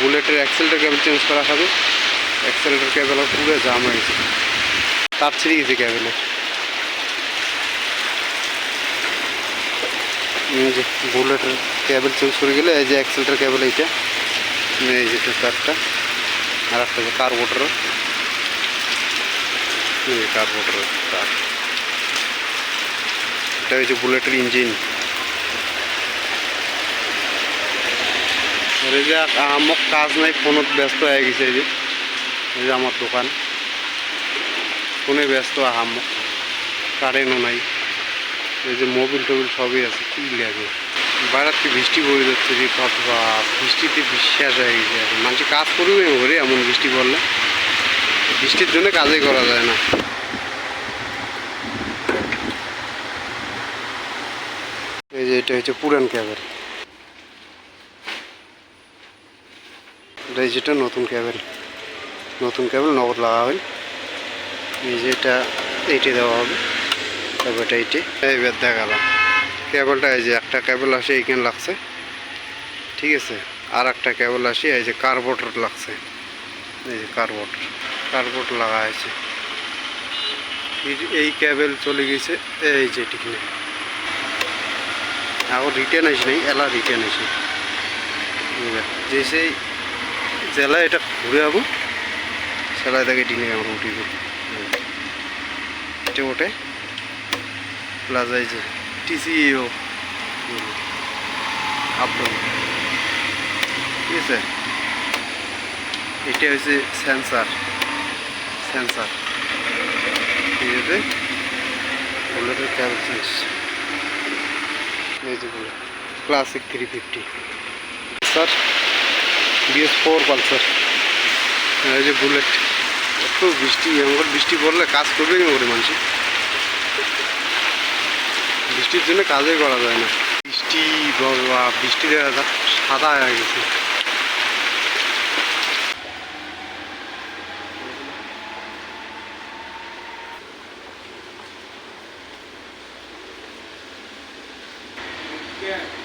বুলেটের অ্যাক্সেলটার কেবল চেঞ্জ করা হবে। অ্যাক্সেলটার কেবল পুরো জাম হয়েছে তার ছিঁড়ে গেছে এই যে বুলেটের কেবল চেঞ্জ করে গেলে, এই যে অ্যাক্সেলটার কেবল এইটা। এই যে তারটা। আর একটা যে যে কার্বোটারের তার। এটা হচ্ছে বুলেটের ইঞ্জিন এই আমার কাজ নাই, ফোনত ব্যস্ত হয়ে গেছে এই যে। আমার দোকান। ফোনে ব্যস্ত আহামক কারেন্টও নাই। এই যে মোবিল টোবিল সবই আছে, কি লাগে? বাইরাতে বৃষ্টি পড়ে যাচ্ছে রে বাবা বৃষ্টিতে বিশ্বাস হয়ে গেছে এখন। মানুষ কাজ করবে ঘরে, এমন বৃষ্টি পড়লে। বৃষ্টির জন্য কাজই করা যায় না। এই যে এটা হচ্ছে পুরান ক্যাবেল এই যেটা নতুন ক্যাবেল নতুন ক্যাবেল নগদ লাগা হয় এই যে এটা, এইটে দেওয়া হবে তারপর এটা এইটে। এইবার দেখালাম। কেবলটা এই যে একটা কেবল আসে, এইখানে লাগছে। ঠিক আছে? আর একটা কেবল আসে, এই যে কার্বোটার লাগছে। এই যে কার্বোটার কার্বোট লাগা আছে এই- কেবল চলে গেছে, এই যে টিকনে এখন রিটার্ন আসি নাই, এলা রিটার্ন আসি। যে সেই জেলা এটা ঘুরে যাব সেলাই থেকে ডিনে আমরা উঠিব এটা ওঠে প্লাস এই যে টিসিও আপডাউন ঠিক আছে? এটা হচ্ছে সেন্সার। সেন্সার। ঠিক আছে? বুলেটের bullet classic three fifty sir? BS four Pulsar. হ্যাঁ, এই যে বুলেট। এত বৃষ্টি এমন বৃষ্টি পড়লে কাজ করবে না করে মানুষ। বৃষ্টির জন্য কাজই করা যায় না। বৃষ্টি বাবা বৃষ্টি দেখা যাক সাদা হয়ে গেছে। Yeah.